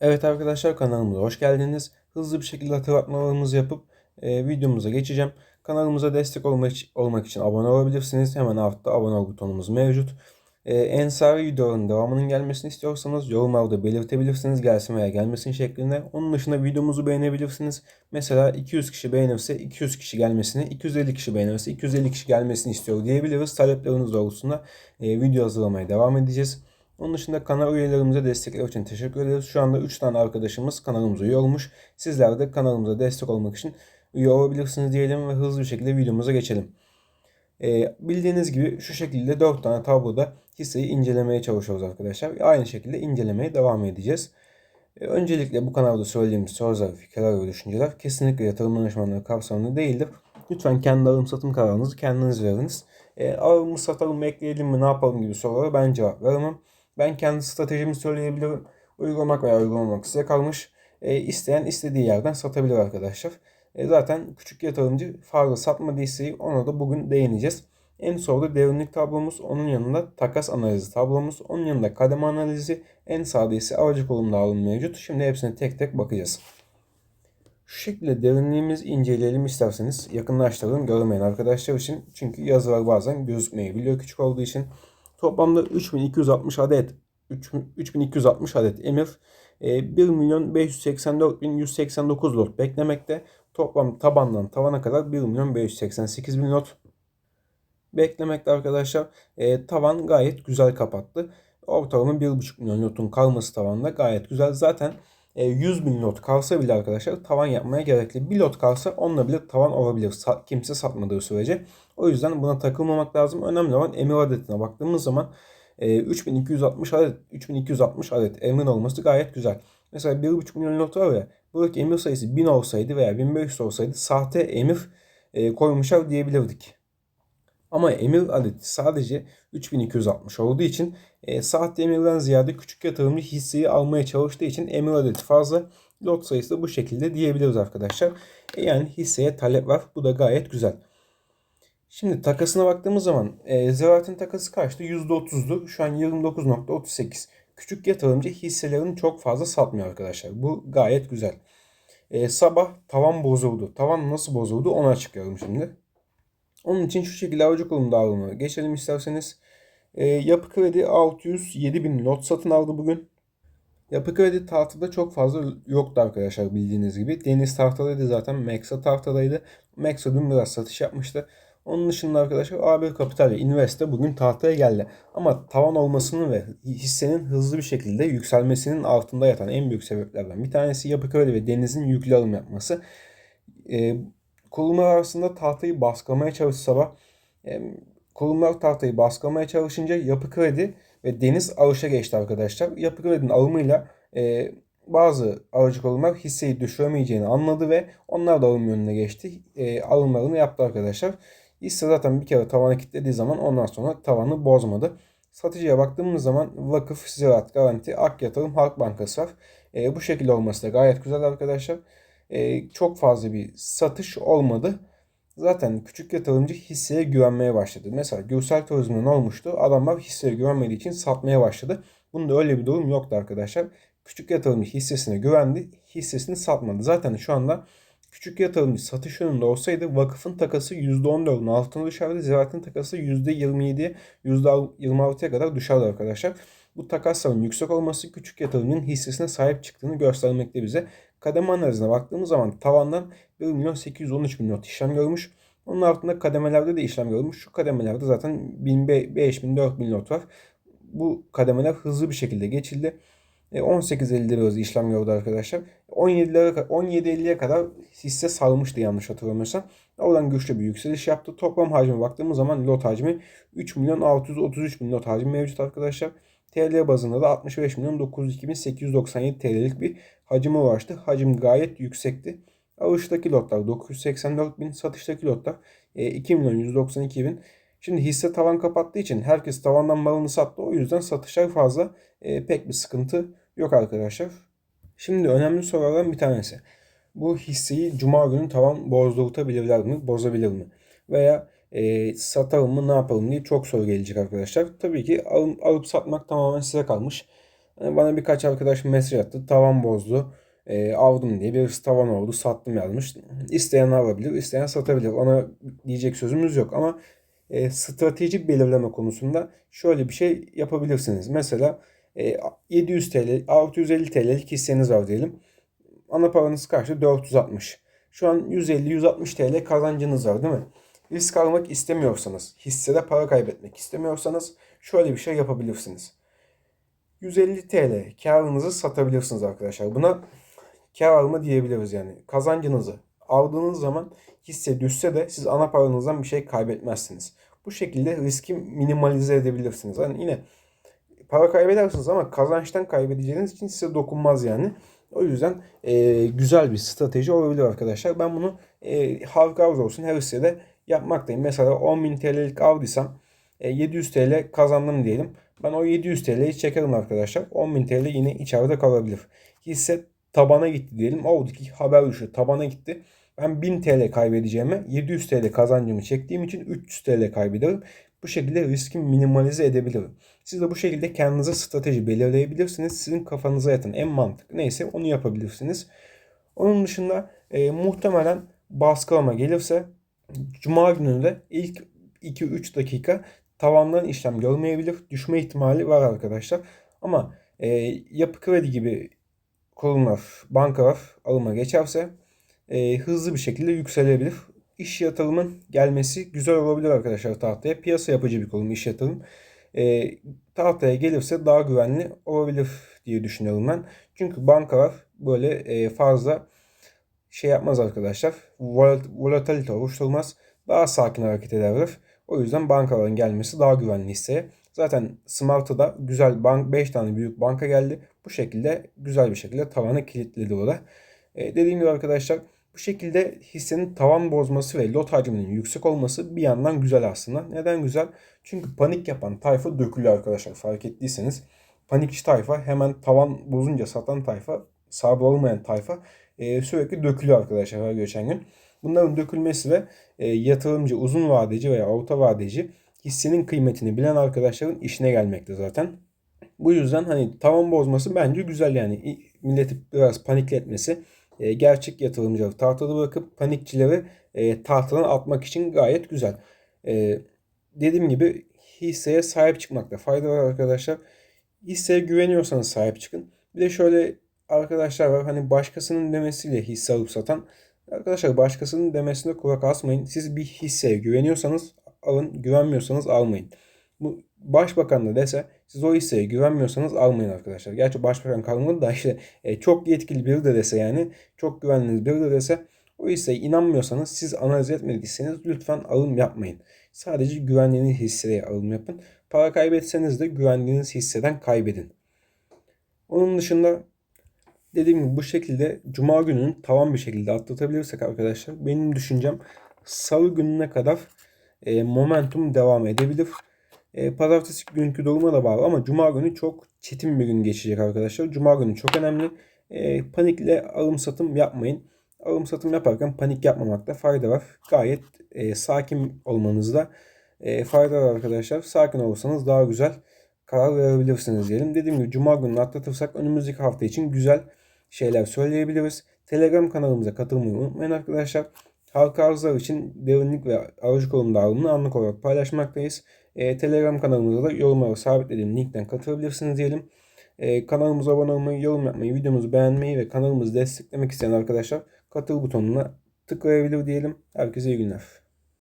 Evet arkadaşlar kanalımıza hoş geldiniz. Hızlı bir şekilde hatırlatmalarımızı yapıp e, videomuza geçeceğim. Kanalımıza destek olmak, olmak için abone olabilirsiniz. Hemen altta abone ol butonumuz mevcut. E, Ensari videoların devamının gelmesini istiyorsanız yorumlarda belirtebilirsiniz gelsin veya gelmesin şeklinde. Onun dışında videomuzu beğenebilirsiniz. Mesela 200 kişi beğenirse 200 kişi gelmesini, 250 kişi beğenirse 250 kişi gelmesini istiyor diyebiliriz. Talepleriniz doğrultusunda e, video hazırlamaya devam edeceğiz. Onun dışında kanal üyelerimize destekler için teşekkür ederiz. Şu anda 3 tane arkadaşımız kanalımıza üye olmuş. Sizler de kanalımıza destek olmak için üye olabilirsiniz diyelim ve hızlı bir şekilde videomuza geçelim. Ee, bildiğiniz gibi şu şekilde 4 tane tabloda hisseyi incelemeye çalışıyoruz arkadaşlar. Aynı şekilde incelemeye devam edeceğiz. Ee, öncelikle bu kanalda söylediğimiz sözler, fikirler ve düşünceler kesinlikle yatırım danışmanlığı kapsamında değildir. Lütfen kendi alım satım kararınızı kendiniz veriniz. E, alım mı satalım mı ekleyelim mi ne yapalım gibi sorulara ben cevap veremem. Ben kendi stratejimi söyleyebilirim. Uygulamak veya uygulamamak size kalmış. E, isteyen istediği yerden satabilir arkadaşlar. E, zaten küçük yatırımcı fazla satma hisseyi ona da bugün değineceğiz. En solda derinlik tablomuz, onun yanında takas analizi tablomuz, onun yanında kademe analizi, en sağda ise aracı kolumda alım mevcut. Şimdi hepsine tek tek bakacağız. Şu şekilde derinliğimiz inceleyelim isterseniz yakınlaştıralım görmeyen arkadaşlar için. Çünkü yazılar bazen gözükmeyebiliyor küçük olduğu için. Toplamda 3260 adet 3260 adet emir 1 milyon 584 bin 189 lot beklemekte. Toplam tabandan tavana kadar 1 milyon 588 bin lot beklemekte arkadaşlar. E, tavan gayet güzel kapattı. Ortalama 1,5 milyon lotun kalması tavanda gayet güzel. Zaten 100 e, bin lot kalsa bile arkadaşlar tavan yapmaya gerekli. Bir lot kalsa onunla bile tavan olabilir. Kimse satmadığı sürece. O yüzden buna takılmamak lazım. Önemli olan emir adetine baktığımız zaman 3260 e, adet 3260 adet emrin olması gayet güzel. Mesela 1,5 milyon lot var ya buradaki emir sayısı 1000 olsaydı veya 1500 olsaydı sahte emir e, koymuşlar diyebilirdik. Ama emir adeti sadece 3260 olduğu için e, sahte emirden ziyade küçük yatırımcı hisseyi almaya çalıştığı için emir adeti fazla. Lot sayısı da bu şekilde diyebiliriz arkadaşlar. E, yani hisseye talep var. Bu da gayet güzel. Şimdi takasına baktığımız zaman e, Ziraat'ın takası kaçtı? %30'du. Şu an 29.38. Küçük yatırımcı hisselerini çok fazla satmıyor arkadaşlar. Bu gayet güzel. E, sabah tavan bozuldu. Tavan nasıl bozuldu onu açıklayalım şimdi. Onun için şu şekilde avucu kolum dağılımı geçelim isterseniz. E, Yapı Kredi 607 bin lot satın aldı bugün. Yapı Kredi tahtada çok fazla yoktu arkadaşlar bildiğiniz gibi. Deniz tahtadaydı zaten. Maxa tahtadaydı. Maxa dün biraz satış yapmıştı. Onun dışında arkadaşlar A1 Kapital ve Investe bugün tahtaya geldi. Ama tavan olmasının ve hissenin hızlı bir şekilde yükselmesinin altında yatan en büyük sebeplerden bir tanesi Yapı Kredi ve Deniz'in yüklü alım yapması. E, kurumlar arasında tahtayı baskılamaya çalışsa e, kurumlar tahtayı baskılamaya çalışınca Yapı Kredi ve Deniz alışa geçti arkadaşlar. Yapı Kredi'nin alımıyla e, bazı aracı kurumlar hisseyi düşüremeyeceğini anladı ve onlar da alım yönüne geçti. E, alımlarını yaptı arkadaşlar. Hisse zaten bir kere tavana kilitlediği zaman ondan sonra tavanı bozmadı. Satıcıya baktığımız zaman Vakıf, Ziraat, Garanti, Ak Yatırım, Halk Bankası var. E, bu şekilde olması da gayet güzel arkadaşlar. E, çok fazla bir satış olmadı. Zaten küçük yatırımcı hisseye güvenmeye başladı. Mesela Gürsel Turizm'de ne olmuştu? Adamlar hisseye güvenmediği için satmaya başladı. Bunda öyle bir durum yoktu arkadaşlar. Küçük yatırımcı hissesine güvendi, hissesini satmadı. Zaten şu anda küçük yatırımcı satış yönünde olsaydı vakıfın takası %14'ün altına düşerdi. Ziraatın takası %27'ye %26'ya kadar düşerdi arkadaşlar. Bu takasların yüksek olması küçük yatırımcının hissesine sahip çıktığını göstermekte bize. Kademe analizine baktığımız zaman tavandan 1 milyon 813 bin not işlem görmüş. Onun altında kademelerde de işlem görmüş. Şu kademelerde zaten 1000, 5000, 4000 not var. Bu kademeler hızlı bir şekilde geçildi. 18.50'de e, biraz işlem gördü arkadaşlar. 17'lere 17.50'ye kadar hisse salmıştı yanlış hatırlamıyorsam. Oradan güçlü bir yükseliş yaptı. Toplam hacme baktığımız zaman lot hacmi 3 milyon 633 bin lot hacmi mevcut arkadaşlar. TL bazında da 65 milyon 902.897 TL'lik bir hacime ulaştı. Hacim gayet yüksekti. Alıştaki lotlar 984 bin, satıştaki lotlar 2 e, milyon 192 bin. Şimdi hisse tavan kapattığı için herkes tavandan malını sattı. O yüzden satışlar fazla. E, pek bir sıkıntı yok arkadaşlar. Şimdi önemli sorulardan bir tanesi. Bu hisseyi cuma günü tavan bozdurtabilirler mi? Bozabilir mi? Veya e, satalım mı ne yapalım diye çok soru gelecek arkadaşlar. Tabii ki alıp, alıp satmak tamamen size kalmış. Hani bana birkaç arkadaş mesaj attı. Tavan bozdu. E, aldım diye. Birisi tavan oldu. Sattım yazmış. İsteyen alabilir. isteyen satabilir. Ona diyecek sözümüz yok. Ama e, strateji belirleme konusunda şöyle bir şey yapabilirsiniz. Mesela e, 700 TL, 650 TL'lik hisseniz var diyelim. Ana paranız karşı 460. Şu an 150-160 TL kazancınız var değil mi? Risk almak istemiyorsanız, hissede para kaybetmek istemiyorsanız şöyle bir şey yapabilirsiniz. 150 TL karınızı satabilirsiniz arkadaşlar. Buna kar alma diyebiliriz yani. Kazancınızı aldığınız zaman hisse düşse de siz ana paranızdan bir şey kaybetmezsiniz. Bu şekilde riski minimalize edebilirsiniz. Yani yine para kaybedersiniz ama kazançtan kaybedeceğiniz için size dokunmaz yani. O yüzden e, güzel bir strateji olabilir arkadaşlar. Ben bunu e, halka arz olsun her hissede yapmaktayım. Mesela 10.000 TL'lik aldıysam e, 700 TL kazandım diyelim. Ben o 700 TL'yi çekerim arkadaşlar. 10.000 TL yine içeride kalabilir. Hisse tabana gitti diyelim. Oradaki haber dışı tabana gitti. Ben 1000 TL kaybedeceğime 700 TL kazancımı çektiğim için 300 TL kaybederim. Bu şekilde riski minimalize edebilirim. Siz de bu şekilde kendinize strateji belirleyebilirsiniz. Sizin kafanıza yatan en mantıklı neyse onu yapabilirsiniz. Onun dışında e, muhtemelen baskılama gelirse Cuma gününde ilk 2-3 dakika tavandan işlem görmeyebilir. Düşme ihtimali var arkadaşlar. Ama e, yapı kredi gibi kurumlar, bankalar alıma geçerse e, hızlı bir şekilde yükselebilir. İş yatırımın gelmesi güzel olabilir arkadaşlar tahtaya. Piyasa yapıcı bir kurum iş yatırım. E, tahtaya gelirse daha güvenli olabilir diye düşünüyorum ben. Çünkü bankalar böyle e, fazla şey yapmaz arkadaşlar. Volatilite oluşturmaz. Daha sakin hareket ederler. O yüzden bankaların gelmesi daha güvenli hisseye. Zaten Smart'a da güzel bank 5 tane büyük banka geldi. Bu şekilde güzel bir şekilde tavanı kilitledi o da. E, dediğim gibi arkadaşlar bu şekilde hissenin tavan bozması ve lot hacminin yüksek olması bir yandan güzel aslında. Neden güzel? Çünkü panik yapan tayfa dökülüyor arkadaşlar fark ettiyseniz. Panikçi tayfa hemen tavan bozunca satan tayfa, sabır olmayan tayfa e, sürekli dökülüyor arkadaşlar her geçen gün. Bunların dökülmesi ve e, yatırımcı, uzun vadeci veya orta vadeci hissenin kıymetini bilen arkadaşların işine gelmekte zaten. Bu yüzden hani tavan bozması bence güzel yani. Milleti biraz panikletmesi e, gerçek yatırımcıları tahtada bırakıp panikçileri e, tahtadan atmak için gayet güzel. E, dediğim gibi hisseye sahip çıkmakta fayda var arkadaşlar. Hisseye güveniyorsanız sahip çıkın. Bir de şöyle arkadaşlar var hani başkasının demesiyle hisse alıp satan. Arkadaşlar başkasının demesine kulak asmayın. Siz bir hisseye güveniyorsanız alın, güvenmiyorsanız almayın. Bu başbakan da dese siz o hisseye güvenmiyorsanız almayın arkadaşlar. Gerçi başbakan kalmadı da işte e, çok yetkili biri de dese yani çok güvendiğiniz biri de dese o hisseye inanmıyorsanız siz analiz etmediyseniz lütfen alım yapmayın. Sadece güvendiğiniz hisseye alım yapın. Para kaybetseniz de güvendiğiniz hisseden kaybedin. Onun dışında dediğim gibi bu şekilde cuma gününün tavan bir şekilde atlatabilirsek arkadaşlar benim düşüncem salı gününe kadar e, momentum devam edebilir. E, pazartesi günkü duruma da bağlı ama cuma günü çok çetin bir gün geçecek arkadaşlar. Cuma günü çok önemli. E, panikle alım satım yapmayın. Alım satım yaparken panik yapmamakta fayda var. Gayet e, sakin olmanızda e, fayda var arkadaşlar. Sakin olursanız daha güzel karar verebilirsiniz diyelim. Dediğim gibi cuma gününü atlatırsak önümüzdeki hafta için güzel şeyler söyleyebiliriz. Telegram kanalımıza katılmayı unutmayın arkadaşlar. Halka arzlar için derinlik ve aracı konum dağılımını anlık olarak paylaşmaktayız. E, Telegram kanalımıza da yorumlara sabitlediğim linkten katılabilirsiniz diyelim. E, kanalımıza abone olmayı, yorum yapmayı, videomuzu beğenmeyi ve kanalımızı desteklemek isteyen arkadaşlar katıl butonuna tıklayabilir diyelim. Herkese iyi günler.